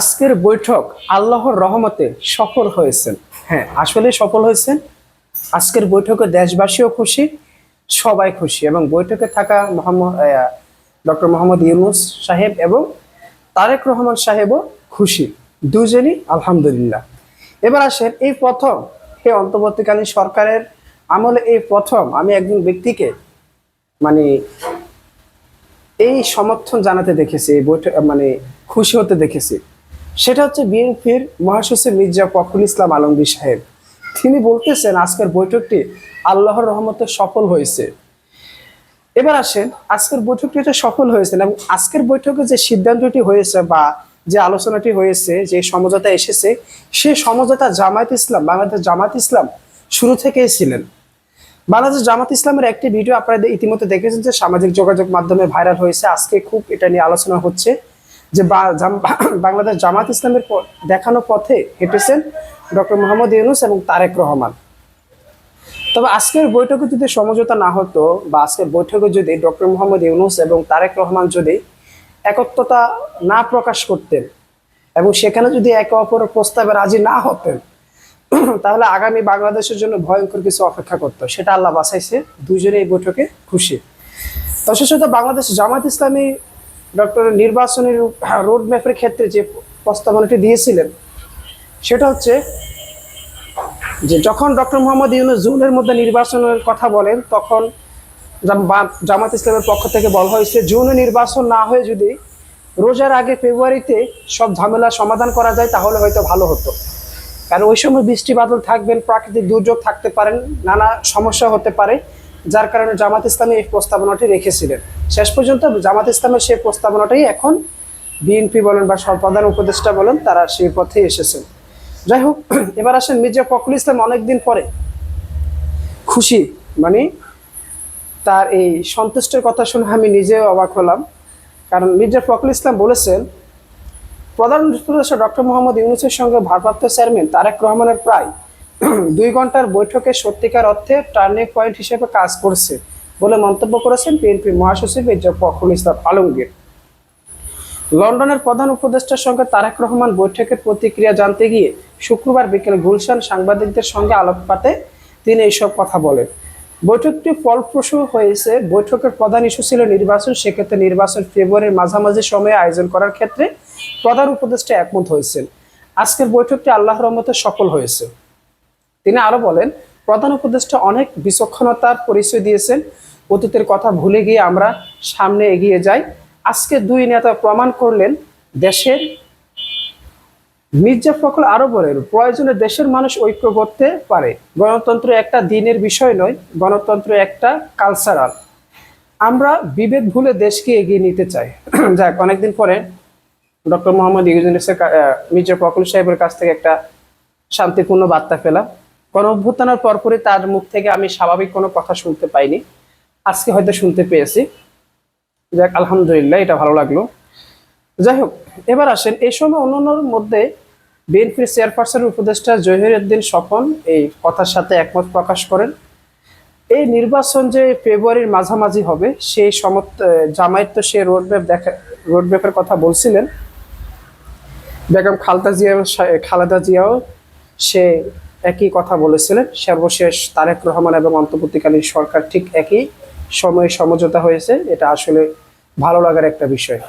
আজকের বৈঠক আল্লাহর রহমতে সফল হয়েছেন। হ্যাঁ আসলে সফল হয়েছেন। আজকের বৈঠকে দেশবাসীও খুশি, সবাই খুশি এবং বৈঠকে থাকা মোহাম্মদ ডক্টর মোহাম্মদ ইউনুস সাহেব এবং তারেক রহমান সাহেবও খুশি, দুজনই আলহামদুলিল্লাহ। এবার আসেন এই প্রথম এই অন্তর্বর্তীকালীন সরকারের আমলে এই প্রথম আমি একজন ব্যক্তিকে মানে এই সমর্থন জানাতে দেখেছি, এই বৈঠক মানে খুশি হতে দেখেছি। সেটা হচ্ছে বিএনপির মহাসচিব মির্জা ফখরুল ইসলাম আলমগীর সাহেব। তিনি বলতেছেন, আজকের বৈঠকটি আল্লাহর রহমতে সফল হয়েছে। এবার আসেন, আজকের বৈঠকটি এটা সফল হয়েছে এবং আজকের বৈঠকে যে সিদ্ধান্তটি হয়েছে বা যে আলোচনাটি হয়েছে, যে সমঝোতা এসেছে, সে সমঝোতা জামায়াত ইসলাম, বাংলাদেশ জামায়াত ইসলাম শুরু থেকেই ছিলেন। বাংলাদেশ জামাত ইসলামের একটি ভিডিও আপনারা ইতিমধ্যে দেখেছেন যে সামাজিক যোগাযোগ মাধ্যমে ভাইরাল হয়েছে। আজকে খুব এটা নিয়ে আলোচনা হচ্ছে। যে বাংলাদেশ জামাত ইসলামের দেখানো পথে হেঁটেছেন ডক্টর মোহাম্মদ ইউনুস এবং তারেক রহমান। তবে আজকের বৈঠকে যদি সমঝোতা না হতো বা আজকের বৈঠকে যদি ডক্টর মোহাম্মদ ইউনুস এবং তারেক রহমান যদি একত্রতা না প্রকাশ করতেন এবং সেখানে যদি একে অপরের প্রস্তাবে রাজি না হতেন, তাহলে আগামী বাংলাদেশের জন্য ভয়ঙ্কর কিছু অপেক্ষা করতো। সেটা আল্লাহ বাঁচাইছে। দুজনে এই বৈঠকে খুশি। বিশেষত বাংলাদেশ জামাত ইসলামী ডক্টর নির্বাচনের রোড ম্যাপের ক্ষেত্রে যে প্রস্তাবনাটি দিয়েছিলেন, সেটা হচ্ছে যে যখন ডক্টর মোহাম্মদ ইউনুস জুনের মধ্যে নির্বাচনের কথা বলেন, তখন জাম- জামাত ইসলামের পক্ষ থেকে বলা হয়েছে, জুনে নির্বাচন না হয়ে যদি রোজার আগে ফেব্রুয়ারিতে সব ঝামেলা সমাধান করা যায়, তাহলে হয়তো ভালো হতো। কারণ ওই সময় বৃষ্টি বাদল থাকবেন, প্রাকৃতিক দুর্যোগ থাকতে পারেন, নানা সমস্যা হতে পারে। যার কারণে জামাত ইসলামী এই প্রস্তাবনাটি রেখেছিলেন। শেষ পর্যন্ত জামাত ইসলামের সেই প্রস্তাবনাটাই এখন বিএনপি বলেন বা সব প্রধান উপদেষ্টা বলেন, তারা সেই পথে এসেছেন। যাই হোক, এবার আসেন মির্জা ফখরুল ইসলাম অনেকদিন পরে খুশি মানে তার এই সন্তুষ্টের কথা শুনে আমি নিজেও অবাক হলাম। কারণ মির্জা ফখরুল ইসলাম বলেছেন, প্রধান উপদেষ্টা ডক্টর মোহাম্মদ ইউনুসের সঙ্গে ভারপ্রাপ্ত চেয়ারম্যান তারেক রহমানের প্রায় দুই ঘণ্টার বৈঠকে সত্যিকার অর্থে টার্নিং পয়েন্ট হিসেবে কাজ করছে বলে মন্তব্য করেছেন বিএনপি মহাসচিব মির্জা ফখরুল ইসলাম আলমগীর। লন্ডনের প্রধান উপদেষ্টার সঙ্গে তারেক রহমান বৈঠকের প্রতিক্রিয়া জানতে গিয়ে শুক্রবার বিকেলে গুলশান সাংবাদিকদের সঙ্গে আলোকপাতে তিনি এইসব কথা বলেন। বৈঠকটি ফলপ্রসূ হয়েছে। বৈঠকের প্রধান ইস্যু ছিল নির্বাচন। সেক্ষেত্রে নির্বাচন ফেব্রুয়ারির মাঝামাঝি সময়ে আয়োজন করার ক্ষেত্রে প্রধান উপদেষ্টা একমত হয়েছেন। আজকের বৈঠকটি আল্লাহর রহমতে সফল হয়েছে। তিনি আরও বলেন, প্রধান উপদেষ্টা অনেক বিচক্ষণতার পরিচয় দিয়েছেন। অতীতের কথা ভুলে গিয়ে আমরা সামনে এগিয়ে যাই। আজকে দুই নেতা প্রমাণ করলেন, দেশের মির্জা ফখরুল আরও বলেন, প্রয়োজনে দেশের মানুষ ঐক্য করতে পারে। গণতন্ত্র একটা দিনের বিষয় নয়, গণতন্ত্র একটা কালচারাল আমরা বিভেদ ভুলে দেশকে এগিয়ে নিতে চাই। যাক, অনেকদিন পরে ডক্টর মোহাম্মদ ইউজুনিসের মির্জা ফখরুল সাহেবের কাছ থেকে একটা শান্তিপূর্ণ বার্তা পেলাম। গণ অভ্যুত্থানের পরপরই তার মুখ থেকে আমি স্বাভাবিক কোনো কথা শুনতে পাইনি। আজকে হয়তো শুনতে পেয়েছি। যাক, আলহামদুলিল্লাহ, এটা ভালো লাগল। যাই হোক, এবার আসেন, এই সময় অন্যান্যর মধ্যে বিএনপির চেয়ারপারসনের উপদেষ্টা জহিরুদ্দিন স্বপন এই কথার সাথে একমত প্রকাশ করেন। এই নির্বাচন যে ফেব্রুয়ারির মাঝামাঝি হবে, সেই সমত জামায়াত তো সে রোডম্যাপ দেখা রোডম্যাপের কথা বলছিলেন। বেগম খালেদা জিয়া খালেদা জিয়াও সে একই কথা বলেছিলেন। সর্বশেষ তারেক রহমান এবং অন্তর্বর্তীকালীন সরকার ঠিক একই সময়ে সমঝোতা হয়েছে। এটা আসলে ভালো লাগার একটা বিষয়।